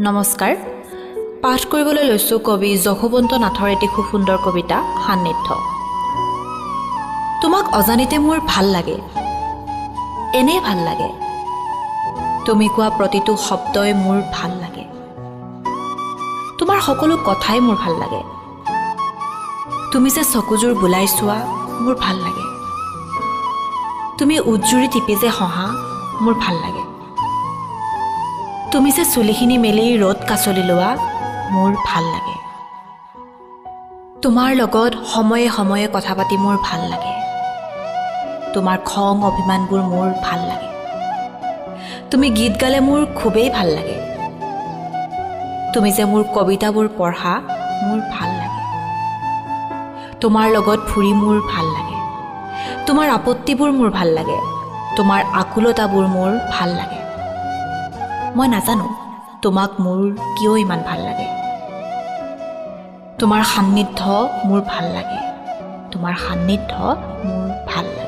নমস্কাৰ। পাঠ কৰিবলৈ লৈছোঁ কবি যশোৱন্ত নাথৰ এটি খুব সুন্দৰ কবিতা সান্নিধ্য। তোমাক অজানিতে মোৰ ভাল লাগে। এনেই ভাল লাগে। তুমি কোৱা প্ৰতিটো শব্দই মোৰ ভাল লাগে। তোমাৰ সকলো কথাই মোৰ ভাল লাগে। তুমি যে চকুযোৰ বুলাই চোৱা মোৰ ভাল লাগে। তুমি উজ্জুৰি টিপি যে হহা মোৰ ভাল লাগে। তুমি যে চুলিখিনি মেলি ৰ'দ কাচলি লোৱা মোৰ ভাল লাগে। তোমাৰ লগত সময়ে সময়ে কথা পাতি মোৰ ভাল লাগে। তোমাৰ খং অভিমানবোৰ মোৰ ভাল লাগে। তুমি গীত গালে মোৰ খুবেই ভাল লাগে। তুমি যে মোৰ কবিতাবোৰ পঢ়া মোৰ ভাল লাগে। তোমাৰ লগত ফুৰি মোৰ ভাল লাগে। তোমাৰ আপত্তিবোৰ মোৰ ভাল লাগে। তোমাৰ আকুলতাবোৰ মোৰ ভাল লাগে। মই নাজানো তোমাক মোৰ কিয় ইমান ভালো লাগে। তোমাৰ সান্নিধ্য মোৰ ভালো লাগে। তোমাৰ সান্নিধ্য মোৰ ভালো লাগে।